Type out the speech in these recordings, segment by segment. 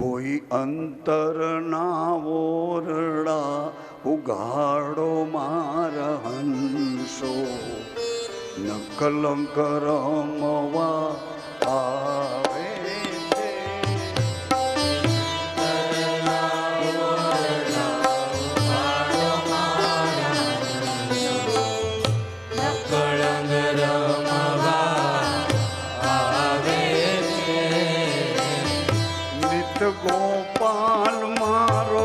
કોઈ અંતરના ઓરડા ઉગાડો મારા હંસો. નકલંક રમવા આવે ગોપાલ મારો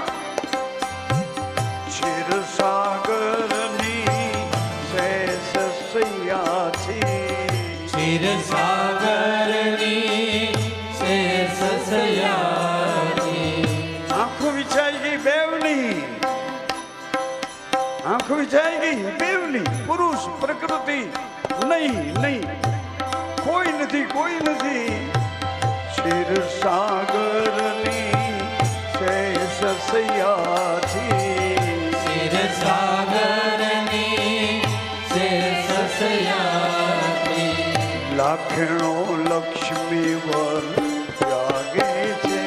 સાગરની શેષ સૈયાથી ક્ષીર સાગરની શેષ સૈયા સૈયાથી આંખો વિછાઈ ગઈ બેવની આંખો વિછાઈ ગઈ બેવની પુરુષ પ્રકૃતિ નહીં નહીં કોઈ નથી કોઈ નથી ક્ષીર સાગરની શેષ શેષયાતી લાખણો લક્ષ્મી વર છે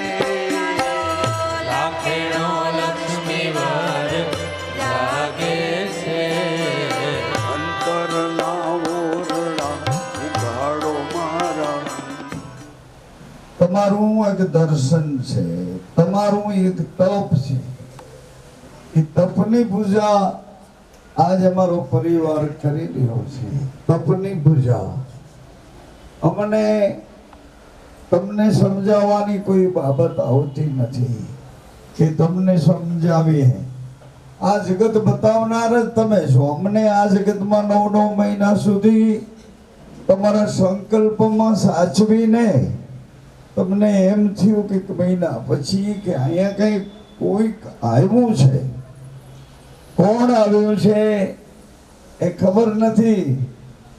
લાખેણો લક્ષ્મી વર લાગે છે અંતરના ઓરડા ઉઘાડો મારા તમારું એક દર્શન છે તમારું એક તપ છે. એ તપની પૂજા આજ અમારો પરિવાર કરી રહ્યો છે. તપની પૂજા અમને તમને સમજાવવાની કોઈ બાબત આવતી નથી કે તમને સમજાવીએ. આ જગત બતાવનાર જ તમે છો. અમને આ જગતમાં નવ નવ મહિના સુધી તમારા સંકલ્પમાં સાચવીને તમને એમ થયું કે મહિના પછી કે અહીંયા કઈ કોઈક આવ્યું છે. કોણ આવ્યું છે એ ખબર નથી.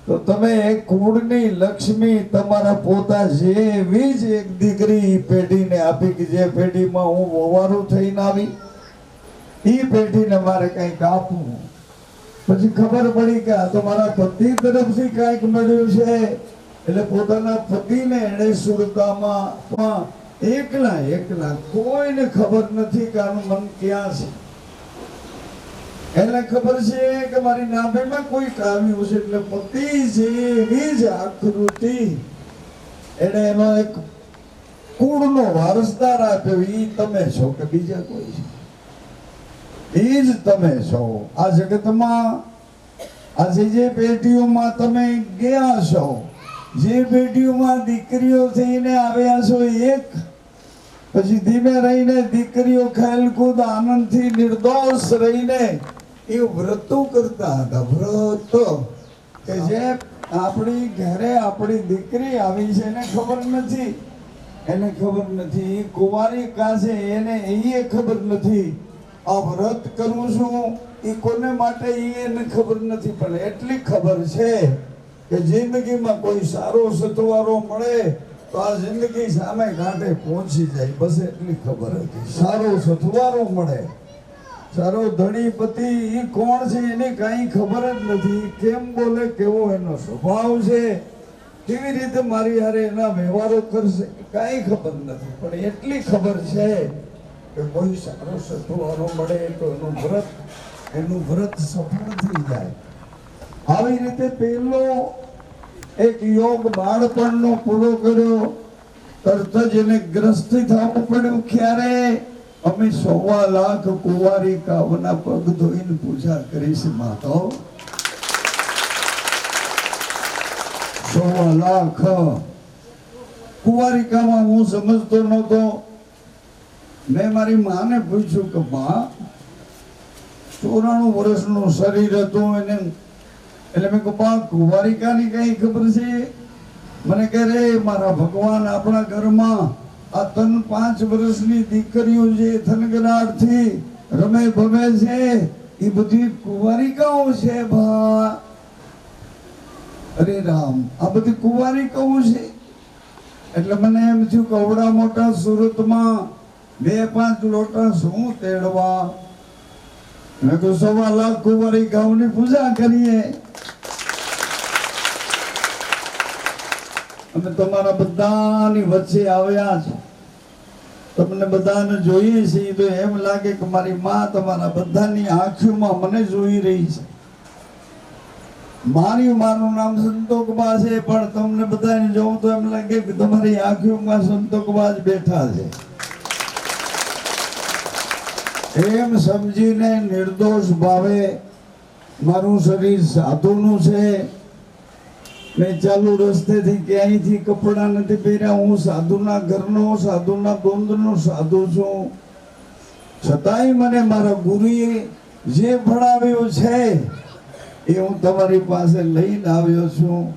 તો તમે કુળની લક્ષ્મી તમારા પોતા જેવી જ એક દીકરી પેઢીને આપી કે જે પેઢીમાં હું વવારું થઈને આવી. એ પેઢીને મારે કંઈક આપવું. પછી ખબર પડી કે આ તો મારા પતિ તરફથી કાંઈક મળ્યું છે. એટલે પોતાના પતિને એણે સુરતામાં એકલા એકલા કોઈને ખબર નથી કે આનું મન ક્યાં છે. એને ખબર છે કે મારી નાભીમાં કોઈ આવ્યું છે એટલે પતિ છે, એની જ આકૃતિ. એને એનો એક કુળનો વારસદાર આપ્યો. એ તમે છો કે બીજા કોઈ છે? એ જ તમે છો. આ જગતમાં આજે જે પેઢીઓમાં તમે ગયા છો, જે પેઢીઓમાં દીકરીઓ થઈને આવ્યા છો, એક પછી ધીમે રહીને દીકરીઓ ખેલકૂદ આનંદથી નિર્દોષ રહીને એ વ્રતો કરતા હતા. વ્રત કે જે આપણી ઘરે આપણી દીકરી આવી છે એને ખબર નથી. એને ખબર નથી. એ કુંવારી કા છે એને એ ખબર નથી. આ વ્રત કરું છું એ કોને માટે એને ખબર નથી. પણ એટલી ખબર છે કે જિંદગીમાં કોઈ સારો સતવારો મળે તો આ જિંદગી સામે કાંઠે પહોંચી જાય. બસ એટલી ખબર હતી. સારો સથવારો મળે. સારો ધણી પતિ એ કોણ છે એને કાંઈ ખબર જ નથી. કેમ બોલે, કેવો એનો સ્વભાવ છે? કેવી રીતે મારી હારે એના વ્યવહારો કરશે? કાંઈ ખબર નથી. પણ એટલી ખબર છે કે કોઈ સારો સથવારો મળે તો એનું વ્રત એનું વ્રત સફળ થઈ જાય. આવી રીતે પેલો એક યોગ બાળપણનો પૂરો કર્યો. તરત જ એને ગ્રસ્ત થવું પડ્યું. ક્યારે? અમે સવા લાખ કુંવારિકાઓના પગ ધોઈને પૂજા કરીશ માતાઓ સવા લાખ. કુંવારિકામાં હું સમજતો નહોતો. મેં મારી માને પૂછ્યું કે મા ચોરાણું વર્ષનું શરીર હતું એને. એટલે મેં કહું બા કુંવારિકાની કઈ ખબર છે? મને કહે, રે, મારા ભગવાન આપણા ઘરમાં આ તન પાંચ વર્ષની દીકરીઓ જે થનગનાટથી રમે ભમે છે, એ બધી કુંવારિકાઓ છે ભા. અરે રામ, આ બધી કુંવારિકાઓ છે. એટલે મને એમ થયું કે અવડા મોટા સુરતમાં બે પાંચ લોટા શું તેડવા? મેં કહ્યું સવા લાખ કુંવારિકાઓની પૂજા કરીએ. અમે તમારા બધાની વચ્ચે આવ્યા છે તમને બધાને જોઈએ છીએ તો એમ લાગે કે મારી માં તમારા બધાની આંખોમાં મને જોઈ રહી છે. મારી માનું નામ સંતોકબા છે, પણ તમને બધાને જોઉં તો એમ લાગે કે તમારી આંખોમાં સંતોકબા જ બેઠા છે. એમ સમજીને નિર્દોષ ભાવે મારું શરીર સાધુનું છે. મેં ચાલુ રસ્તેથી ક્યાંયથી કપડાં નથી પહેર્યા, હું સાધુના ઘરનો, સાધુના ગોંદનો સાધુ છું. છતાંય મને મારા ગુરુએ જે ભણાવ્યું છે, એ હું તમારી પાસે લઈને આવ્યો છું.